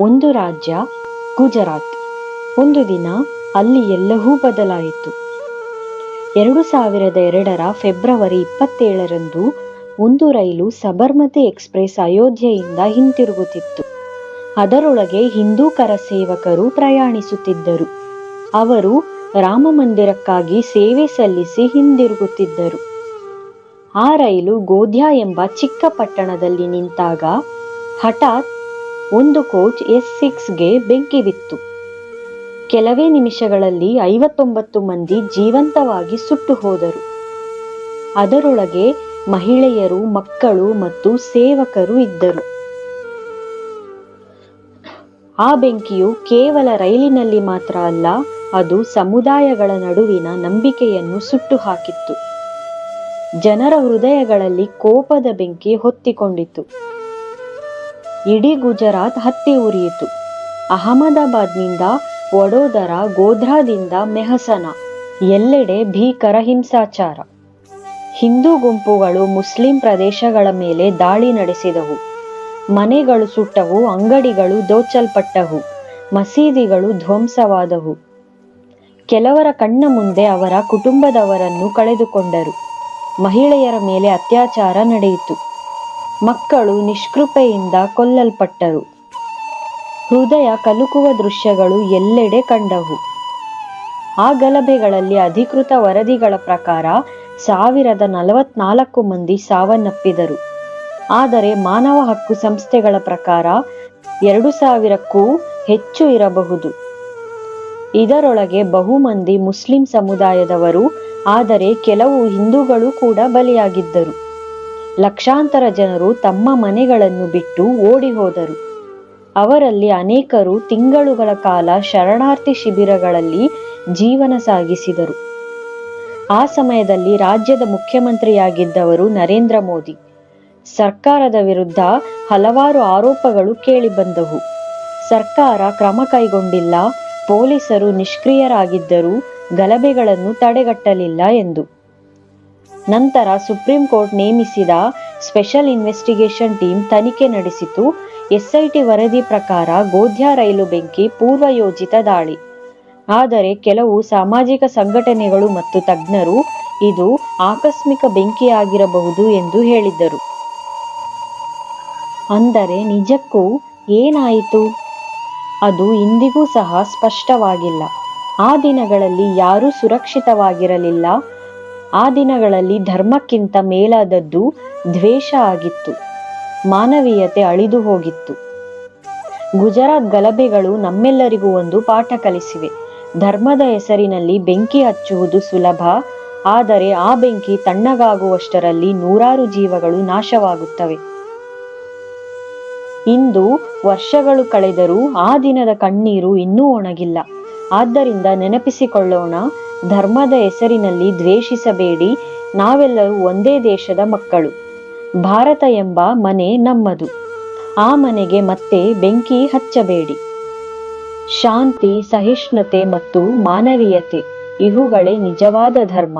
ಒಂದು ರಾಜ್ಯ, ಗುಜರಾತ್. ಒಂದು ದಿನ ಅಲ್ಲಿ ಎಲ್ಲವೂ ಬದಲಾಯಿತು. ಎರಡು ಸಾವಿರದ ಎರಡರ ಫೆಬ್ರವರಿ ಇಪ್ಪತ್ತೇಳರಂದು ಒಂದು ರೈಲು ಸಬರ್ಮತಿ ಎಕ್ಸ್ಪ್ರೆಸ್ ಅಯೋಧ್ಯೆಯಿಂದ ಹಿಂತಿರುಗುತ್ತಿತ್ತು. ಅದರೊಳಗೆ ಹಿಂದೂಕರ ಸೇವಕರು ಪ್ರಯಾಣಿಸುತ್ತಿದ್ದರು. ಅವರು ರಾಮ ಮಂದಿರಕ್ಕಾಗಿ ಸೇವೆ ಸಲ್ಲಿಸಿ ಹಿಂದಿರುಗುತ್ತಿದ್ದರು. ಆ ರೈಲು ಗೋಧ್ಯಾ ಎಂಬ ಚಿಕ್ಕ ಪಟ್ಟಣದಲ್ಲಿ ನಿಂತಾಗ ಹಠಾತ್ ಒಂದು ಕೋಚ್ ಎಸ್ ಸಿಕ್ಸ್ಗೆ ಬೆಂಕಿ ಬಿತ್ತು. ಕೆಲವೇ ನಿಮಿಷಗಳಲ್ಲಿ ಐವತ್ತೊಂಬತ್ತು ಮಂದಿ ಜೀವಂತವಾಗಿ ಸುಟ್ಟು ಹೋದರು. ಅದರೊಳಗೆ ಮಹಿಳೆಯರು, ಮಕ್ಕಳು ಮತ್ತು ಸೇವಕರು ಇದ್ದರು. ಆ ಬೆಂಕಿಯು ಕೇವಲ ರೈಲಿನಲ್ಲಿ ಮಾತ್ರ ಅಲ್ಲ, ಅದು ಸಮುದಾಯಗಳ ನಡುವಿನ ನಂಬಿಕೆಯನ್ನು ಸುಟ್ಟು ಹಾಕಿತ್ತು. ಜನರ ಹೃದಯಗಳಲ್ಲಿ ಕೋಪದ ಬೆಂಕಿ ಹೊತ್ತಿಕೊಂಡಿತು. ಇಡೀ ಗುಜರಾತ್ ಹತ್ತಿ ಉರಿಯಿತು. ಅಹಮದಾಬಾದ್ನಿಂದ ವಡೋದರ, ಗೋಧ್ರಾದಿಂದ ಮೆಹಸನ, ಎಲ್ಲೆಡೆ ಭೀಕರ ಹಿಂಸಾಚಾರ. ಹಿಂದೂ ಗುಂಪುಗಳು ಮುಸ್ಲಿಂ ಪ್ರದೇಶಗಳ ಮೇಲೆ ದಾಳಿ ನಡೆಸಿದವು. ಮನೆಗಳು ಸುಟ್ಟವು, ಅಂಗಡಿಗಳು ದೋಚಲ್ಪಟ್ಟವು, ಮಸೀದಿಗಳು ಧ್ವಂಸವಾದವು. ಕೆಲವರ ಕಣ್ಣ ಮುಂದೆ ಅವರ ಕುಟುಂಬದವರನ್ನು ಕಳೆದುಕೊಂಡರು. ಮಹಿಳೆಯರ ಮೇಲೆ ಅತ್ಯಾಚಾರ ನಡೆಯಿತು. ಮಕ್ಕಳು ನಿಷ್ಕೃಪೆಯಿಂದ ಕೊಲ್ಲಲ್ಪಟ್ಟರು. ಹೃದಯ ಕಲುಕುವ ದೃಶ್ಯಗಳು ಎಲ್ಲೆಡೆ ಕಂಡವು. ಆ ಗಲಭೆಗಳಲ್ಲಿ ಅಧಿಕೃತ ವರದಿಗಳ ಪ್ರಕಾರ ಸಾವಿರದ ನಲವತ್ನಾಲ್ಕು ಮಂದಿ ಸಾವನ್ನಪ್ಪಿದರು. ಆದರೆ ಮಾನವ ಹಕ್ಕು ಸಂಸ್ಥೆಗಳ ಪ್ರಕಾರ ಎರಡು ಸಾವಿರಕ್ಕೂ ಹೆಚ್ಚು ಇರಬಹುದು. ಇದರೊಳಗೆ ಬಹುಮಂದಿ ಮುಸ್ಲಿಂ ಸಮುದಾಯದವರು, ಆದರೆ ಕೆಲವು ಹಿಂದೂಗಳು ಕೂಡ ಬಲಿಯಾಗಿದ್ದರು. ಲಕ್ಷಾಂತರ ಜನರು ತಮ್ಮ ಮನೆಗಳನ್ನು ಬಿಟ್ಟು ಓಡಿ ಹೋದರು ಅವರಲ್ಲಿ ಅನೇಕರು ತಿಂಗಳುಗಳ ಕಾಲ ಶರಣಾರ್ಥಿ ಶಿಬಿರಗಳಲ್ಲಿ ಜೀವನ ಸಾಗಿಸಿದರು. ಆ ಸಮಯದಲ್ಲಿ ರಾಜ್ಯದ ಮುಖ್ಯಮಂತ್ರಿಯಾಗಿದ್ದವರು ನರೇಂದ್ರ ಮೋದಿ. ಸರ್ಕಾರದ ವಿರುದ್ಧ ಹಲವಾರು ಆರೋಪಗಳು ಕೇಳಿಬಂದವು. ಸರ್ಕಾರ ಕ್ರಮ ಕೈಗೊಂಡಿಲ್ಲ, ಪೊಲೀಸರು ನಿಷ್ಕ್ರಿಯರಾಗಿದ್ದರೂ ಗಲಭೆಗಳನ್ನು ತಡೆಗಟ್ಟಲಿಲ್ಲ ಎಂದು. ನಂತರ ಸುಪ್ರೀಂ ಕೋರ್ಟ್ ನೇಮಿಸಿದ ಸ್ಪೆಷಲ್ ಇನ್ವೆಸ್ಟಿಗೇಷನ್ ಟೀಮ್ ತನಿಖೆ ನಡೆಸಿತು. ಎಸ್ಐಟಿ ವರದಿ ಪ್ರಕಾರ ಗೋಧ್ಯಾ ರೈಲು ಬೆಂಕಿ ಪೂರ್ವಯೋಜಿತ ದಾಳಿ. ಆದರೆ ಕೆಲವು ಸಾಮಾಜಿಕ ಸಂಘಟನೆಗಳು ಮತ್ತು ತಜ್ಞರು ಇದು ಆಕಸ್ಮಿಕ ಬೆಂಕಿಯಾಗಿರಬಹುದು ಎಂದು ಹೇಳಿದ್ದರು. ಅಂದರೆ ನಿಜಕ್ಕೂ ಏನಾಯಿತು? ಅದು ಇಂದಿಗೂ ಸಹ ಸ್ಪಷ್ಟವಾಗಿಲ್ಲ. ಆ ದಿನಗಳಲ್ಲಿ ಯಾರೂ ಸುರಕ್ಷಿತವಾಗಿರಲಿಲ್ಲ. ಆ ದಿನಗಳಲ್ಲಿ ಧರ್ಮಕ್ಕಿಂತ ಮೇಲಾದದ್ದು ದ್ವೇಷ ಆಗಿತ್ತು. ಮಾನವೀಯತೆ ಅಳಿದು ಹೋಗಿತ್ತು. ಗುಜರಾತ್ ಗಲಭೆಗಳು ನಮ್ಮೆಲ್ಲರಿಗೂ ಒಂದು ಪಾಠ ಕಲಿಸಿವೆ. ಧರ್ಮದ ಹೆಸರಿನಲ್ಲಿ ಬೆಂಕಿ ಹಚ್ಚುವುದು ಸುಲಭ, ಆದರೆ ಆ ಬೆಂಕಿ ತಣ್ಣಗಾಗುವಷ್ಟರಲ್ಲಿ ನೂರಾರು ಜೀವಗಳು ನಾಶವಾಗುತ್ತವೆ. ಇಂದು ವರ್ಷಗಳು ಕಳೆದರೂ ಆ ದಿನದ ಕಣ್ಣೀರು ಇನ್ನೂ ಒಣಗಿಲ್ಲ. ಆದ್ದರಿಂದ ನೆನಪಿಸಿಕೊಳ್ಳೋಣ, ಧರ್ಮದ ಹೆಸರಿನಲ್ಲಿ ದ್ವೇಷಿಸಬೇಡಿ, ನಾವೆಲ್ಲರೂ ಒಂದೇ ದೇಶದ ಮಕ್ಕಳು. ಭಾರತ ಎಂಬ ಮನೆ ನಮ್ಮದು. ಆ ಮನೆಗೆ ಮತ್ತೆ ಬೆಂಕಿ ಹಚ್ಚಬೇಡಿ. ಶಾಂತಿ, ಸಹಿಷ್ಣುತೆ ಮತ್ತು ಮಾನವೀಯತೆ, ಇವುಗಳೇ ನಿಜವಾದ ಧರ್ಮ.